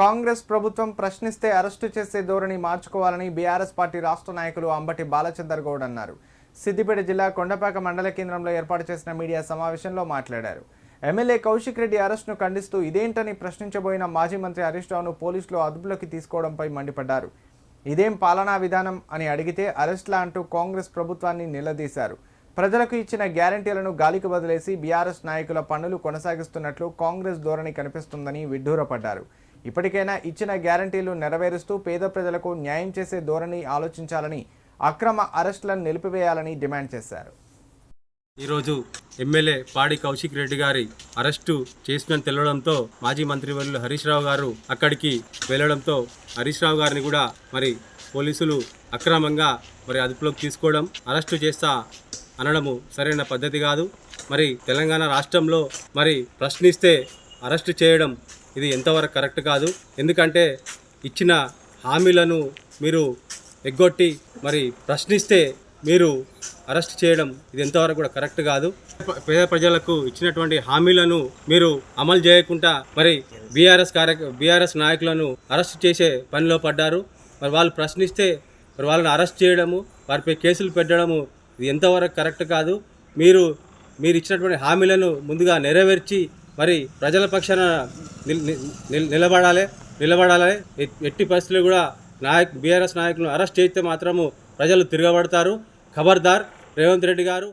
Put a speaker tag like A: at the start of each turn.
A: కాంగ్రెస్ ప్రభుత్వం ప్రశ్నిస్తే అరెస్టు చేసే ధోరణి మార్చుకోవాలని బీఆర్ఎస్ పార్టీ రాష్ట్ర నాయకులు అంబటి బాలచందర్ గౌడ్ అన్నారు. సిద్దిపేట జిల్లా కొండపాక మండల కేంద్రంలో ఏర్పాటు చేసిన మీడియా సమావేశంలో మాట్లాడారు. ఎమ్మెల్యే కౌశిక్ రెడ్డి అరెస్టును ఖండిస్తూ ఇదేంటని ప్రశ్నించబోయిన మాజీ మంత్రి హరీష్ రావును పోలీసులు అదుపులోకి తీసుకోవడంపై మండిపడ్డారు. ఇదేం పాలనా విధానం అని అడిగితే అరెస్ట్లా అంటూ కాంగ్రెస్ ప్రభుత్వాన్ని నిలదీశారు. ప్రజలకు ఇచ్చిన గ్యారంటీలను గాలికి వదిలేసి బీఆర్ఎస్ నాయకుల పనులు కొనసాగిస్తున్నట్లు కాంగ్రెస్ ధోరణి కనిపిస్తుందని విడ్డూరపడ్డారు. ఇప్పటికైనా ఇచ్చిన గ్యారంటీలు నెరవేరుస్తూ పేద ప్రజలకు న్యాయం చేసే ధోరణి ఆలోచించాలని అక్రమ అరెస్టులను నిలిపివేయాలని డిమాండ్ చేశారు.
B: ఈరోజు ఎమ్మెల్యే పాడి కౌశిక్ రెడ్డి గారి అరెస్టు చేసినని తెలవడంతో మాజీ మంత్రివర్యులు హరీష్ రావు గారు అక్కడికి వెళ్ళడంతో హరీష్ రావు గారిని కూడా మరి పోలీసులు అక్రమంగా మరి అదుపులోకి తీసుకోవడం అరెస్టు చేస్తా అనడము సరైన పద్ధతి కాదు. మరి తెలంగాణ రాష్ట్రంలో మరి ప్రశ్నిస్తే అరెస్టు చేయడం ఇది ఎంతవరకు కరెక్ట్ కాదు. ఎందుకంటే ఇచ్చిన హామీలను మీరు ఎగ్గొట్టి మరి ప్రశ్నిస్తే మీరు అరెస్ట్ చేయడం ఇది ఎంతవరకు కూడా కరెక్ట్ కాదు. పేద ప్రజలకు ఇచ్చినటువంటి హామీలను మీరు అమలు చేయకుండా మరి బీఆర్ఎస్ కార్య బీఆర్ఎస్ నాయకులను అరెస్ట్ చేసే పనిలో పడ్డారు. మరి వాళ్ళు ప్రశ్నిస్తే మరి వాళ్ళని అరెస్ట్ చేయడము వారిపై కేసులు పెట్టడము ఇది ఎంతవరకు కరెక్ట్ కాదు. మీరు మీరు ఇచ్చినటువంటి హామీలను ముందుగా నెరవేర్చి మరి ప్రజల పక్షాన నిల్- నిలబడాలి నిలబడాలి ఎట్టి పరిస్థితులు కూడా నాయక్ బీఆర్ఎస్ నాయకులను అరెస్ట్ చేస్తే మాత్రము ప్రజలు తిరగబడతారు. ఖబర్దార్ రేవంత్ రెడ్డి గారు.